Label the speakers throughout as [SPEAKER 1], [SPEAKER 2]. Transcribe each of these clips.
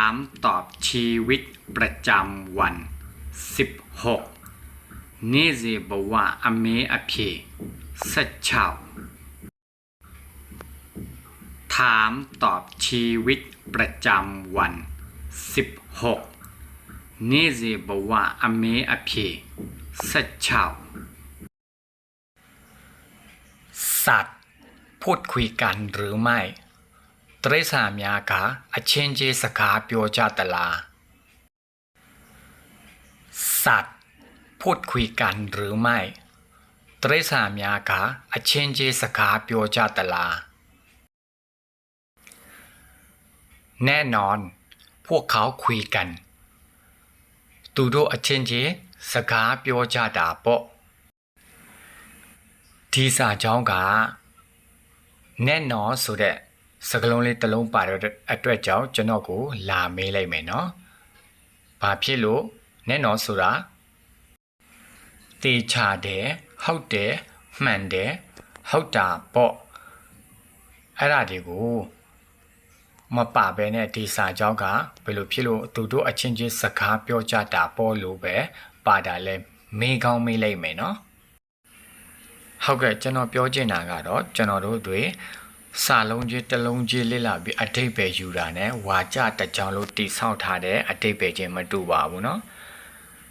[SPEAKER 1] ามตอบชีวิตประจำวัน16นี่เบว่าอเมอเพสัจฉาวถามตอบชีวิตประจำวัน 16นี่เบว่าอเมอเพสัจฉาว
[SPEAKER 2] สัตว์ พูดคุยกันหรือไม่ตรีสามยาคาอเชนအခสกาปโยจ်ตစကาสัตว์ พูดคุยกันหรือไม่ตรีสามยาคาอเชนเจสกาเปียวจาตลา แน่นอนพวกเขาคุยกัน ตูดูอเชนเจสกาเปียวจาดาโปทีสาเจ้ากา แน่นอนสุดเดะစကလုံးလေးတစ်လုံးပါတဲ့အတွက်ကြောင့်ကျွန်တော်ကိုလာမေးလိုက်မယ်နော်။ဘာဖြစ်လို့နဲ့နော်ဆိုတာတေချာတယ်ဟုတ်တယ်မှန်တယ်ဟုတ်တာပေါ့အဲ့ဒါတွေကိုမပါဘဲနဲ့ဒီစာကြောင်းကဘယ်လိုဖြစ်လို့သူတို့အချင်းချင်းစကားပြောကြတာပေါ့လို့ပဲပါတာလဲမေးကောင်းမေးလိုက်မယ်နော်ဟုတ်ကဲ့ကျွန်တော်ပြောချင်တာကတော့ကျွန်တော်တို့တွေစာလုံးချင်းတစ်လုံးချင်းလစ်လာပြီးအတိတ်ပဲယူတာ ਨੇ ဝါကြတကြောင်လို့တိဆောက်ထားတဲ့အတိတ်ပဲချင်းမတူပါဘူးเนาะ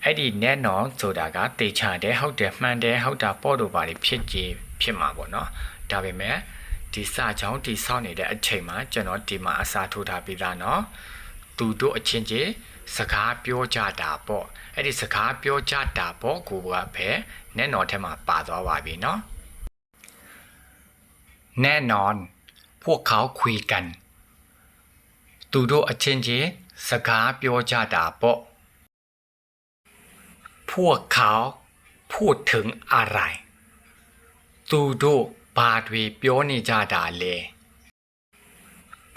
[SPEAKER 2] အဲ့ဒီ net non ဆိုတာကတေချာတယ်ဟုတ်တယ်မှန်တယ်ဟုတ်တာပေါ့တော့ပါလေဖြစ်ကြည်ဖြစ်မှာပေါ့เนาะဒါပေမဲ့ဒီစာချောင်းတိဆောက်နေတဲ့အချိန်မှာကျွန်တော်ဒီမှာအစာထိုးထားပြီးသားเนาะသူတို့အချင်းချင်းစကားပြောကြတာပေါ့အဲ့ဒီစကားပြောကြတာပေါ့ကိုကပဲ net non ထဲမှာပါသွားပါပြီเนาะ net non พวกเขาคุยกันตูดูเชนเจสกาเปียวจาดาโปพวกเขาพูดถึงอะไรตูดูปาดวีเปียวนิจาดาเล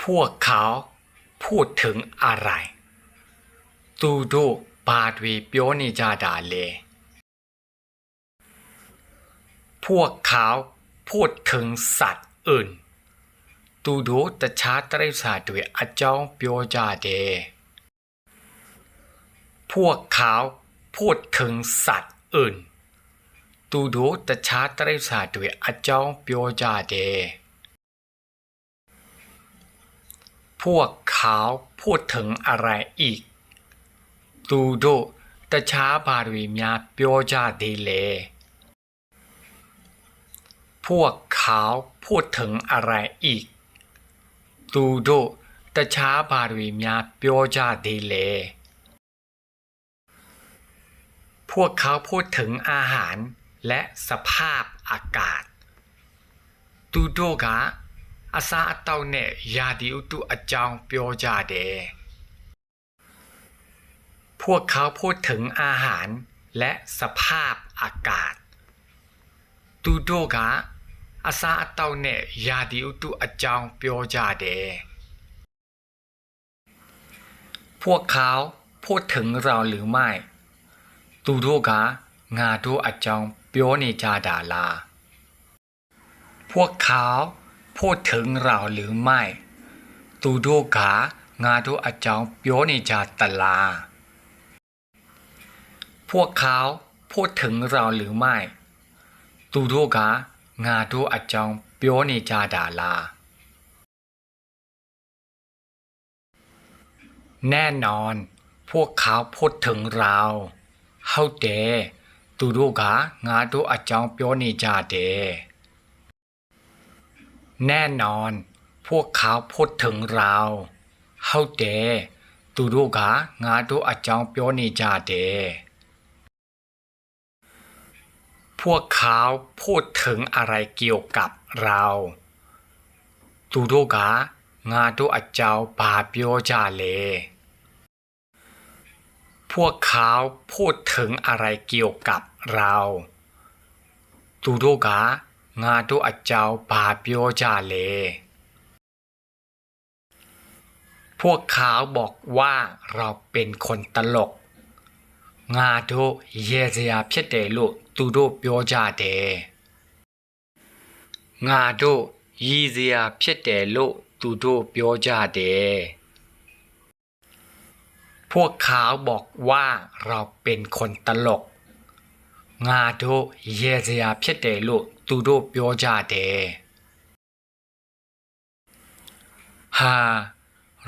[SPEAKER 2] พวกเขาพูดถึงอะไรตูดูปาดวีเปียวนิจาดาเลพวกเขาพูดถึงสัตว์อื่นูดูตชาตรสาดวยอจองปิจาเดพวกขาวพูดถึงสัตว์อื่นตูดูตชาตรสาดวยอจองปิจาเดพวกขาวพูดถึงอะไรอีกตูดูตชาบาดวิมยาปิจาเดเลพวกขาวพูดถึงอะไรอีกသူတို့တခြားဘာတွေများပြောကြသေးလဲพวกเขาพูดถึงอาหาร และสภาพอากาศตูดိกะอาซาอတောက်နဲยယာဒอဥတုအကြေวင်းပြောကြพวกเขาพูดถึงอาหาร และสภาพอากาศตูดိกะအစာအသောက်နဲ့ယာတိဥတုအကြောင်းပြောကြတယ်พวกเขาพูดถึงเราหรือไม่သူတို့ကငါတို့အကြောင်းပြောနေကြတာလားพวกเขาพูดถึงเราหรือไม่သူတို့ကငါတို့အကြောင်းပြောနေကြသလားพวกเขาพูดถึงเราหรือไม่သူတို့ကงาทูอาจองเปียวนจาดาลา แน่นอนพวกเขาพูดถึงเราเฮาเดตูดูกางาทูอาจองเปียวนจาเดแน่นอนพวกเขาพูดถึงเราเฮาเดตูดูกางาทูอาจองเปียวนจาเดพวกเขาพูดถึงอะไรเกี่ยวกับเราตูดูกะงาดูอาจจาวปาเปียวจาเลพวกเขาพูดถึงอะไรเกี่ยวกับเราตูดูกะงาดูอาจจาวปาเปียวจาเลพวกเขาบอกว่าเราเป็นคนตลก งาดูเยเซียเพิเตลุตูโดเบပြောကြတယ်ငါတို့ยည်စีာဖြစ်တယ်လို့သူတိပြောကြတယ်พวกเขาบอกว่าเราเป็นคนตลกงาโดเยเซียพิเตโลตูโดเบียวจาเดฮ่า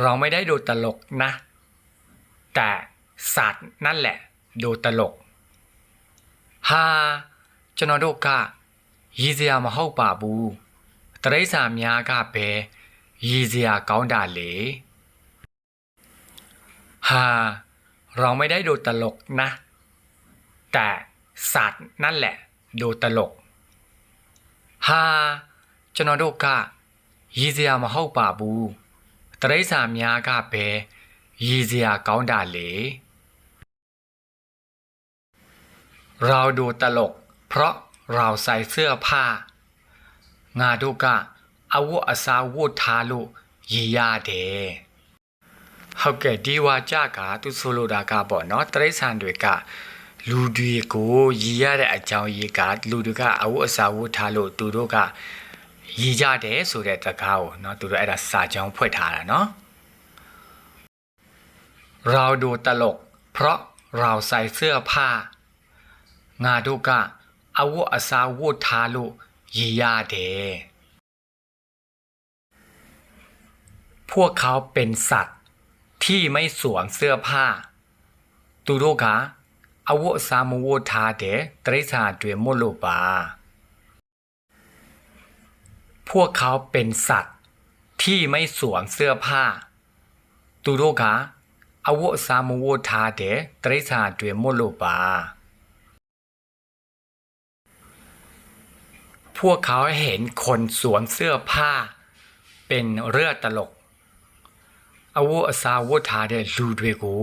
[SPEAKER 2] เราไม่ได้ดูตลกนะ แต่สัตว์นั่นแหละดูตลกฮာကျนန်တกာ်တိเ့ียม်เရ้าป่าบู ตรူးတရိษာများยีဲရည်စกာကดာင်း่ာလเราไม่ได้ดูตลกนะ แต่สัตว์นั่นแหละดูตลกฮ่าจนโดกะ ยีเซียมาเข้าป่าบู ตรีสามยากะเปยีเซียก้าวด่าเล่เราดูตลก เพราะเราใส่เสื้อผ้า งาดูกะอาวุอาซาวุทาลุยียาเดเขาแกดีว่าจ้ากาตุสโลดากาบอกน้อเทรซันด้วยกะลูดีกูยียาเดอาจารย์ยีกาลูดูกะอวุอาซาวุทาลุตูดูกะยียาเดဆสุดဲ့တเားကเนาะသูတို့အဲ့ဒจစာพြောင်းเนาะเราดูตลก เพราะเราใส่เสื้อผ้างาดูกะอအวอ်အစားဝတ်ထยาလို့ရพวกเขาเป็นสัตว์ที่ไม่สวมเสื้อผ้าตูดูกะอาวสามโวทาเดตริชาเดวมโลบา พวกเขาเป็นสัตว์ที่ไม่สวมเสื้อผ้าตูดูกะอาวสามโวทาเดตริชาเดวมโลบาพวกเขาเห็นคนสวมเสื้อผ้า เป็นเรื่อตลกอาวุธสาวุธาเดรูดเวกู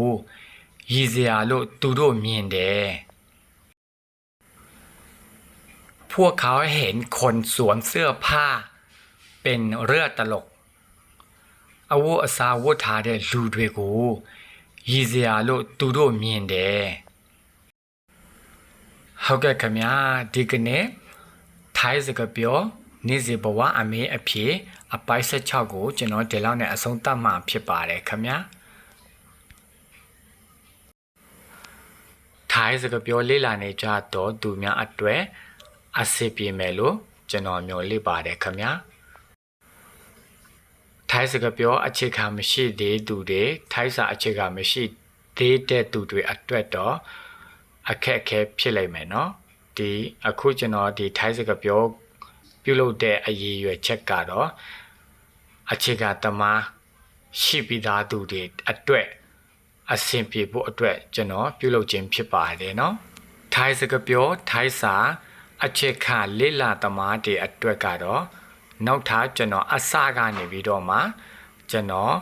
[SPEAKER 2] ยิเซียลุตูดูมีนเด พวกเขาเห็นคนสวมเสื้อผ้า เป็นเรื่อตลกอาวุธสาวุธาเดรูดเวกูยิเซียลุตูดูมีนเดเขาแกขมยาดีกันเนี่ထိုင်းစကားပြောနေ့စဉ်ဘဝအမေအဖြစ်အပိုင်း16ကို ကျွန်တော်ဒီလောက်နဲ့အဆုံးသတ်မှာဖြစ်ပါတယ်ခင်ဗျာထိုင်းစကားပြောလေ့လာနေကြတော့သူများအတွက်အဆင်ပြေမယ်လို့ကျွန်တော်မျိုးလေ့ပါတယ်ခင်ဗျာထိုင်းစကားပြောအခြေခံမရှိသေးသူတွေထိုင်းစာအခြေခံမရှိသေးတဲ့သူတွေအတွက်တော့အခက်အခဲဖြစ်လိမ့်မယ်နော်ဒီအခုကျွန်တော်ဒီထိုင်းစကားပြော ပြုလုပ်တဲ့အရေးရွယ်ချက်ကတော့အခြေခံသမားရှိပြီးသားသူတွေအတွက်အဆင်ပြေဖို့အတွက်ကျွန်တော်ပြုလုပ်ခြင်းဖြစ်ပါတယ်เนาะထိုင်းစကားပြောထိုင်းစာအခြေခံလေ့လာသမားတွေအတွက်ကတော့နောက်ထပ်ကျွန်တော်အစကနေပြီးတော့မှကျွန်တော်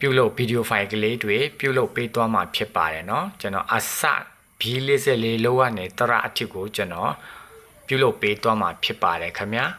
[SPEAKER 2] ပြုလုပ်ဗီဒီယိုဖိုင်ကလေးတွေပြုလုပ်ပေးသွားမှာ ဖြစ်ပါတယ်เนาะကျွန်တော်အစဘီ54လောက်ကနေတရအထစ်ကိုကျွန်တော်ပြုလုပ်ပေးသွားမှာဖြစ်ပါတယ်ခင်ဗျာ။